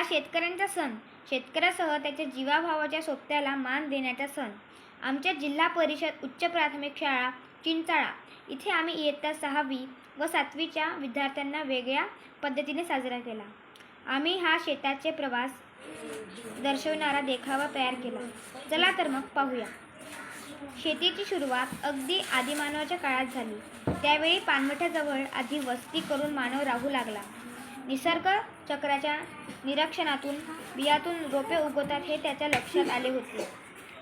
हा शेतकऱ्यांचा सण. शेतकऱ्यासह त्याच्या जीवाभावाच्या सोबत्याला मान देण्याचा सण. आमच्या जिल्हा परिषद उच्च प्राथमिक शाळा चिंचाळा. इथे आम्ही इयत्ता सहावी व सातवीच्या विद्यार्थ्यांना वेगळ्या पद्धतीने साजरा केला. आम्ही हा शेताचे प्रवास दर्शवणारा देखावा तयार केला. चला तर मग पाहूया. शेतीची सुरुवात अगदी आदिमानवाच्या काळात झाली. त्यावेळी पानवठ्याजवळ आधी वस्ती करून मानव राहू लागला. निसर्ग चक्राच्या निरीक्षणातून बियातून रोपे उगवतात हे त्याच्या लक्षात आले होते.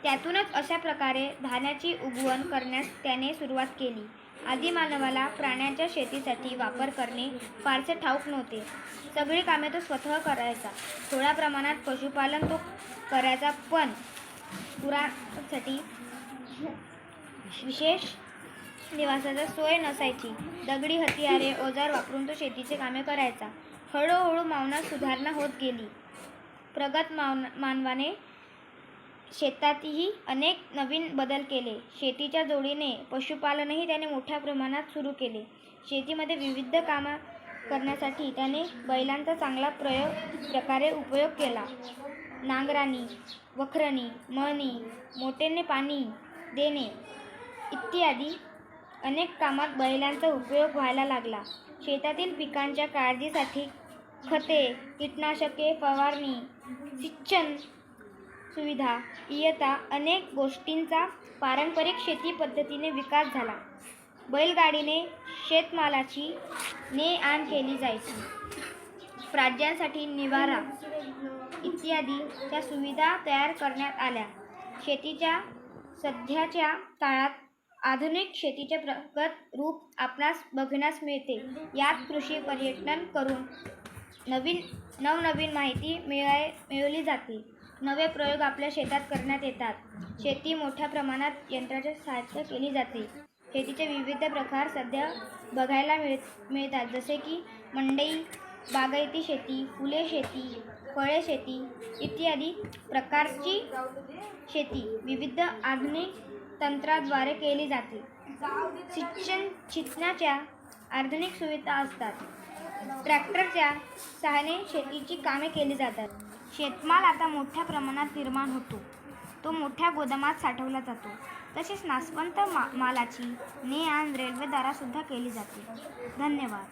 त्यातूनच अशा प्रकारे धान्याची उगवण करण्यास त्याने सुरुवात केली. आदिमानवाला प्राण्यांच्या शेतीसाठी वापर करणे फारसे ठाऊक नव्हते. सगळी कामे तो स्वतः करायचा. थोड्या प्रमाणात पशुपालन तो करायचा पण पुरासाठी विशेष निवासाचा सोय नसायची. दगडी हतियारे ओजार वापरून तो शेतीचे कामे करायचा. हळूहळू मावनात सुधारणा होत गेली. प्रगत मावन मानवाने शेतातही अनेक नवीन बदल केले. शेतीच्या जोडीने पशुपालनही त्याने मोठ्या प्रमाणात सुरू केले. शेतीमध्ये विविध कामं करण्यासाठी त्याने बैलांचा चांगला प्रयोग प्रकारे उपयोग केला. नांगराणी वखरणी मळणी मोटेने पाणी देणे इत्यादी अनेक कामात बैलांचा उपयोग व्हायला लागला. शेतातील पिकांच्या काळजीसाठी खते कीटकनाशके फवारणी सिंचन सुविधा इयता अनेक गोष्टींचा पारंपरिक शेती पद्धतीने विकास झाला. बैलगाडीने शेतमालाची ने आण केली जायची. राज्यांसाठी निवारा इत्यादी त्या सुविधा तयार करण्यात आल्या. शेतीच्या सध्याच्या काळात आधुनिक शेतीचे प्रगत रूप आपणास बघण्यास मिळते. यात कृषी पर्यटन करून नवीन नवनवीन माहिती मिळाय मिळवली जाते. नवे प्रयोग आपल्या शेतात करण्यात येतात. शेती मोठ्या प्रमाणात यंत्राच्या सहाय्य केली जाते. शेतीचे विविध प्रकार सध्या बघायला मिळ मिळतात. जसे की मंडई बागायती शेती फुले शेती फळे शेती इत्यादी प्रकारची शेती. विविध आधुनिक तंत्राद्वारे केली जाते. सिंचन सिंचनाच्या आधुनिक सुविधा असतात. ट्रॅक्टरच्या सहाय्याने शेतीची कामे केली जातात. शेतमाल आता मोठ्या प्रमाणात निर्माण होतो. तो मोठ्या गोदामात साठवला जातो. तसेच नासवंत मा मालाची ने आण रेल्वेद्वारासुद्धा केली जाते. धन्यवाद.